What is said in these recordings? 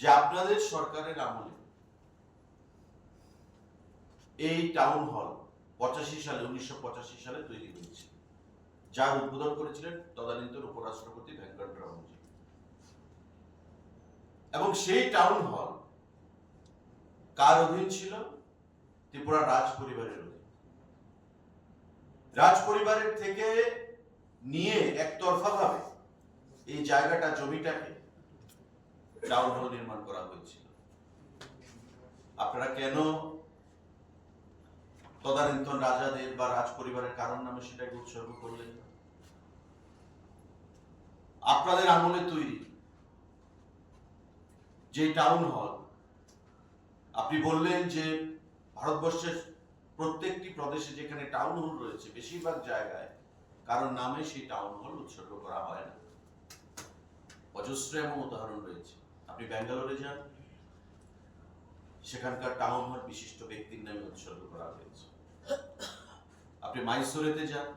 যে আপনাদের সরকারের আমলে এই টাউন হল পঁচাশি সালে, উনিশশো পঁচাশি সালে তৈরি হয়েছে। যার উদ্বোধন করেছিলেন তদানীন্তন উপরাষ্ট্রপতি ভেঙ্কটরামজি এবং সেই টাউন হল কার অধীন ছিল? ত্রিপুরা রাজ পরিবারের অধীন। রাজ পরিবারের থেকে নিয়ে একতরফা ভাবে এই জায়গাটা, জমিটাকে টাউন হল নির্মাণ করা হয়েছিল। আপনারা কেন তদানীন্তন রাজাদের বা রাজ পরিবারের কারণ নামে সেটাকে উৎসর্গ করলেন আপনাদের আমলে তৈরি যে টাউন হল আপনি বললেন যে ভারতবর্ষের প্রত্যেকটি প্রদেশে যেখানে টাউন হল রয়েছে, বেশিরভাগ জায়গায় কারণ নামে সেই টাউন হল উৎসর্গ করা হয় না। অজস্র এমন উদাহরণ রয়েছে। আপনি ব্যাঙ্গালোরে যান, সেখানকার টাউন হল বিশিষ্ট ব্যক্তির নামে উৎসর্গ করা হয়েছে। আপনি মাইসোরেতে যান,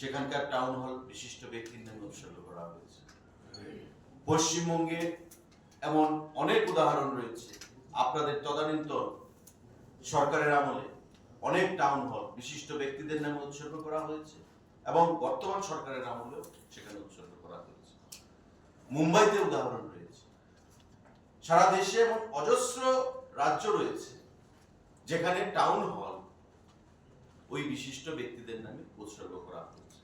সেখানকার টাউন হল বিশিষ্ট ব্যক্তির নামে উৎসর্গ করা হয়েছে। পশ্চিমবঙ্গে এমন অনেক উদাহরণ রয়েছে। আপনাদের তদানীন্তন সরকারের আমলে অনেক টাউন হল বিশিষ্ট ব্যক্তিদের নামে উৎসর্গ করা হয়েছে এবং বর্তমান সরকারের আমলেও সেখানে উৎসর্গ মুম্বাইতে উদাহরণ রয়েছে। সারা দেশে এমন অজস্র রাজ্য রয়েছে, যেখানে টাউন হল ওই বিশিষ্ট ব্যক্তিদের নামে উৎসর্গ করা হয়েছে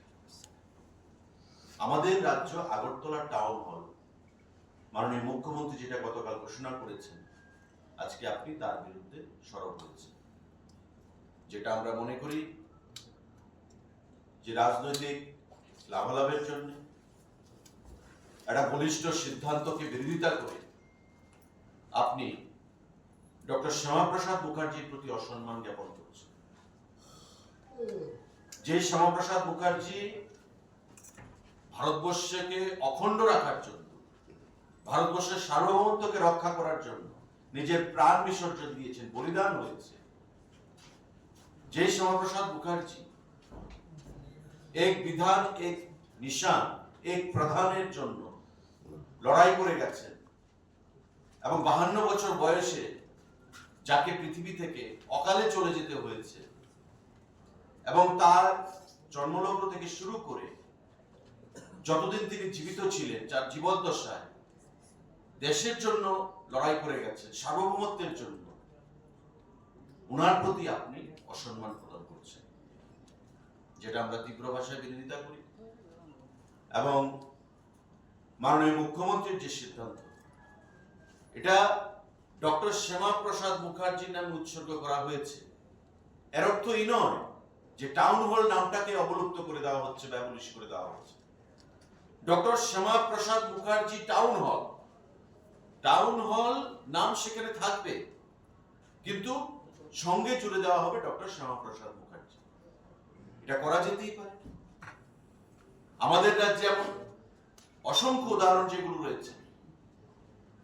আমাদের রাজ্য আগরতলা টাউন হল মাননীয় মুখ্যমন্ত্রী যেটা গতকাল ঘোষণা করেছেন, আজকে আপনি তার বিরুদ্ধে সরব হয়েছেন। যেটা আমরা মনে করি যে রাজনৈতিক লাভালাভের জন্য একটা বলিষ্ঠ সিদ্ধান্তকে বিরোধিতা করে আপনি ডক্টর শ্যামাপ্রসাদ মুখার্জির প্রতি অসম্মান জ্ঞাপন করছেন। যে শ্যামাপ্রসাদ মুখার্জি ভারতবর্ষকে অখণ্ড রাখার জন্য, ভারতবর্ষের সার্বভৌমত্বকে রক্ষা করার জন্য নিজের প্রাণ বিসর্জন দিয়েছেন, বলিদান হয়েছে যে শ্যামাপ্রসাদ মুখার্জি এক বিধান, এক নিশান, এক প্রধানের জন্য লড়াই করে গেছেন। এবং বাহান্ন বছর বয়সে যাকে পৃথিবী থেকে অকালে চলে যেতে হয়েছে এবং তার জন্মলগ্ন থেকে শুরু করে যতদিন তিনি জীবিত ছিলেন, যার জীবদ্দশায় দেশের জন্য লড়াই করে গেছেন, সার্বভৌমত্বের জন্য ওনার প্রতি আপনি অসম্মান প্রদান করছেন, যেটা আমরা তীব্র ভাষায় বিরোধিতা করি। এবং মাননীয় মুখ্যমন্ত্রীর যে সিদ্ধান্ত। এটা ডক্টর শ্যামা প্রসাদ মুখার্জির নামে উৎসর্গ করা হয়েছে। এর অর্থ এই নয় যে টাউন হল নামটাকে অবলুপ্ত করে দেওয়া হচ্ছে বা করে দেওয়া হচ্ছে। Doctor Shyama Prasad Mukherjee town hall town hall নাম সেখানে থাকবে, কিন্তু সঙ্গে জুড়ে দেওয়া হবে ডক্টর শ্যামা প্রসাদ মুখার্জি। এটা করা যেতেই পারে। আমাদের রাজ্যে এমন অসংখ্য উদাহরণ যেগুলো রয়েছে।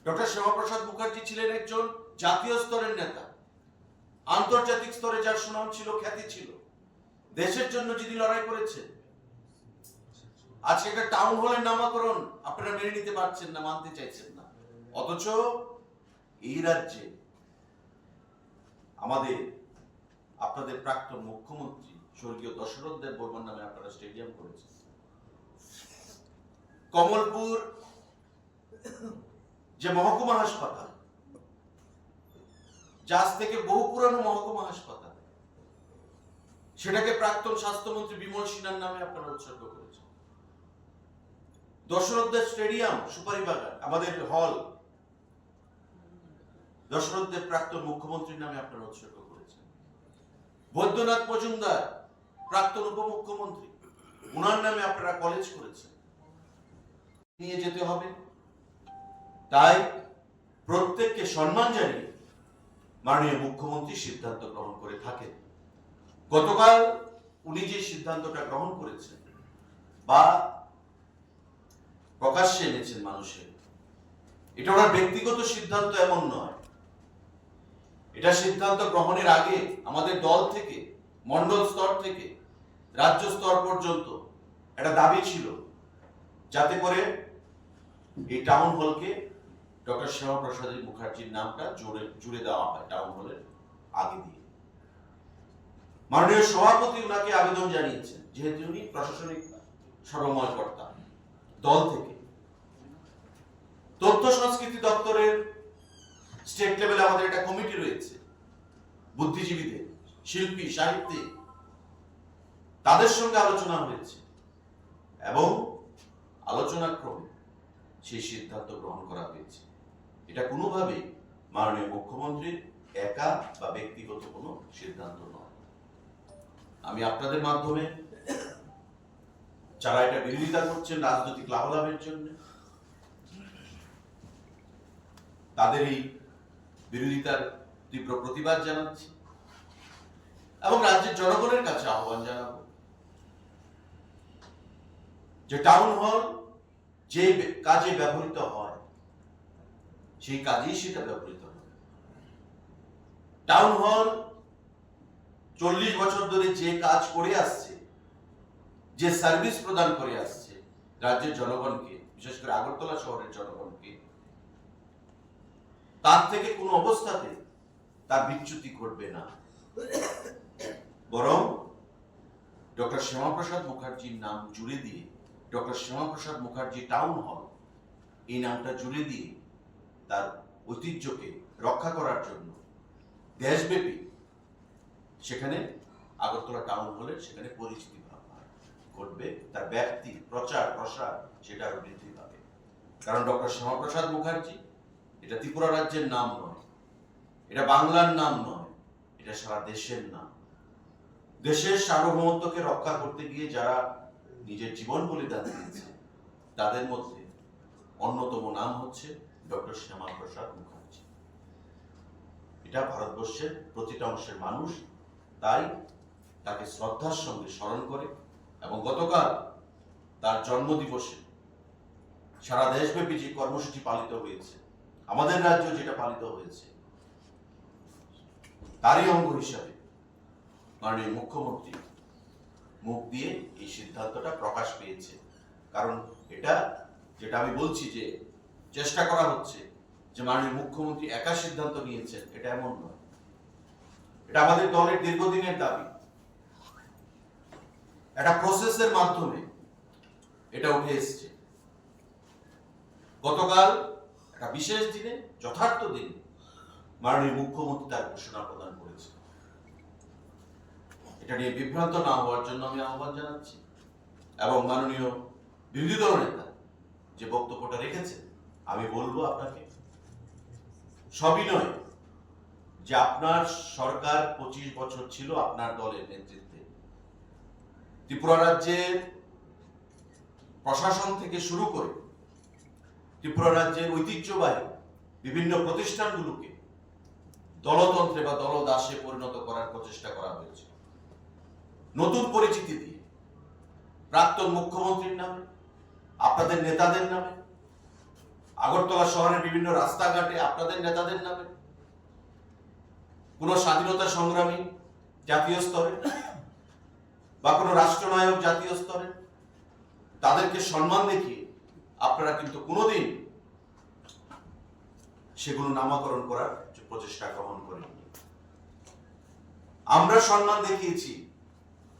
ডক্টর শ্যামাপ্রসাদ মুখার্জি ছিলেন একজন জাতীয় স্তরের নেতা। আন্তর্জাতিক স্তরে যার সুনাম ছিল, খ্যাতি ছিল। দেশের জন্য যিনি লড়াই করেছেন, আজকে একটা টাউন হলের নামকরণ আপনারা মেনে নিতে পারছেন না, মানতে চাইছেন না। অথচ এই রাজ্যে আমাদের, আপনাদের প্রাক্তন মুখ্যমন্ত্রী স্বর্গীয় দশরথ দেব বর্মন নামে আপনারা স্টেডিয়াম করেছেন। কমলপুর যে মহকুমা হাসপাতাল যা থেকে বহু পুরানো মহকুমা হাসপাতাল, সেটাকে প্রাক্তন স্বাস্থ্যমন্ত্রী বিমল সিনহার নামে আপনারা উৎসর্গ করেছেন। দশরথদেব স্টেডিয়াম সুপারি বাগান আমাদের হল দশরথদেব প্রাক্তন মুখ্যমন্ত্রীর নামে আপনারা উৎসর্গ করেছেন। বৈদ্যনাথ মজুমদার, প্রাক্তন উপমুখ্যমন্ত্রী ওনার নামে আপনারা কলেজ করেছেন। নিয়ে যেতে হবে। তাই প্রত্যেককে সম্মান জানিয়ে মাননীয় মুখ্যমন্ত্রী সিদ্ধান্ত গ্রহণ করে থাকেন। গতকাল উনি যে সিদ্ধান্তটা গ্রহণ করেছেন বা প্রকাশ্যে এনেছেন মানুষের, এটা ওনার ব্যক্তিগত সিদ্ধান্ত এমন নয়। এটা সিদ্ধান্ত গ্রহণের আগে আমাদের দল থেকে, মন্ডল স্তর থেকে, রাজ্য স্তর পর্যন্ত একটা দাবি ছিল, যাতে করে এই টাউন হলকে ডক্টর শ্যামাপ্রসাদ মুখার্জির নামটা জুড়ে জুড়ে দেওয়া হয় টাউন হলের আগে দিয়ে। মাননীয় সভাপতি ওনাকে আবেদন জানিয়েছেন, যেহেতু উনি প্রশাসনিক সর্বময় কর্তা, দল থেকে। তথ্য সংস্কৃতি দপ্তরের স্টেট লেভেলে আমাদের একটা কমিটি রয়েছে, বুদ্ধিজীবীদের, শিল্পী, সাহিত্যিক, তাদের সঙ্গে আলোচনা হয়েছে এবং আলোচনা ক্রমে সেই সিদ্ধান্ত গ্রহণ করা হয়েছে। এটা কোনোভাবেই মাননীয় মুখ্যমন্ত্রীর একা বা ব্যক্তিগত কোনো সিদ্ধান্ত নয়। আমি আপনাদের মাধ্যমে যারা এটা বিরোধিতা করছেন রাজনৈতিক লাভালাভের জন্য, তাদের এই বিরোধিতার তীব্র প্রতিবাদ জানাচ্ছি এবং রাজ্যের জনগণের কাছে আহ্বান জানাব যে টাউন হল যে কাজে ব্যবহৃত হয়, সেই কাজেই সেটা ব্যবহৃত হয়। টাউন হল চল্লিশ বছর ধরে যে কাজ করে আসছে, যে সার্ভিস প্রদান করে আসছে, রাজ্যের জনগণকে, বিশেষ করে আগরতলা শহরের জনগণকে, তার থেকে কোনো অবস্থাতে তার বিচ্যুতি ঘটবে না। বরং ডক্টর শ্যামাপ্রসাদ মুখার্জির নাম জুড়ে দিয়ে ডক্টর শ্যামাপ্রসাদ মুখার্জি টাউন হল। এই নামটা জুড়ে দিয়ে তার ঐতিহ্যকে রক্ষা করার জন্য দেশব্যাপী সেখানে আগরতলা টাউন হলে সেখানে পরিচিতি ঘটবে, তার ব্যাপ্তি প্রচার, প্রসার, সেটা আরও বৃদ্ধি পাবে। কারণ ডক্টর শ্যামাপ্রসাদ মুখার্জি, এটা ত্রিপুরা রাজ্যের নাম নয়, এটা বাংলার নাম নয়, এটা সারা দেশের নাম। দেশের সার্বভৌমত্বকে রক্ষা করতে গিয়ে যারা নিজের জীবন বলিদান দিয়েছে, তাদের মধ্যে অন্যতম নাম হচ্ছে ডক্টর শ্যামা প্রসাদ মুখার্জি। এটা ভারতবর্ষের প্রতিটা অংশের মানুষ, তাই তাকে শ্রদ্ধার সঙ্গে স্মরণ করে এবং গতকাল তার জন্মদিবসে সারা দেশব্যাপী যে কর্মসূচি পালিত হয়েছে, আমাদের রাজ্য যেটা পালিত হয়েছে, তারই অঙ্গ হিসাবে মাননীয় মুখ্যমন্ত্রী মুখ দিয়ে এই সিদ্ধান্তটা প্রকাশ পেয়েছে। কারণ এটা যেটা আমি বলছি যে চেষ্টা করা হচ্ছে যে মাননীয় মুখ্যমন্ত্রী একা সিদ্ধান্ত নিয়েছেন, এটা এমন নয়। এটা আমাদের দলের দীর্ঘদিনের দাবি। একটা প্রসেসের মাধ্যমে এটা উঠে এসছে। গতকাল একটা বিশেষ দিনে, যথার্থ দিনে মাননীয় মুখ্যমন্ত্রী তার ঘোষণা প্রদান করেছে এটা নিয়ে বিভ্রান্ত না হওয়ার জন্য আমি আহ্বান জানাচ্ছি। এবং মাননীয় বিরোধী দল নেতা যে বক্তব্যটা রেখেছেন আমি বলব আপনাকে, সবই নয় যে আপনার সরকার পঁচিশ বছর ছিল আপনার দলের নেতৃত্বে। ত্রিপুরা রাজ্যের প্রশাসন থেকে শুরু করে ত্রিপুরা রাজ্যের ঐতিহ্যবাহী বিভিন্ন প্রতিষ্ঠানগুলোকে দলতন্ত্রে বা দলদাসে পরিণত করার প্রচেষ্টা করা হয়েছে। নতুন পরিচিতি দিয়ে। প্রাক্তন মুখ্যমন্ত্রীর নামে, আপনাদের নেতাদের নামে, আগরতলা শহরের বিভিন্ন রাস্তাঘাটে আপনাদের নেতাদের নামে, কোন স্বাধীনতা সংগ্রামী জাতীয় স্তরে বা কোনো রাষ্ট্রনায়ক জাতীয় স্তরে, তাদেরকে সম্মান দেখিয়ে আপনারা কিন্তু কোনোদিন সেগুলো নামাকরণ করার প্রচেষ্টা গ্রহণ করেননি। আমরা সম্মান দেখিয়েছি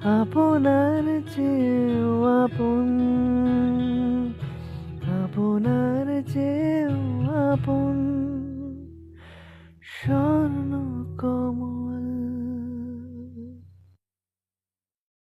আপনার চেউ আপন আপনার চেয়েও আপন স্বর্ণ কমল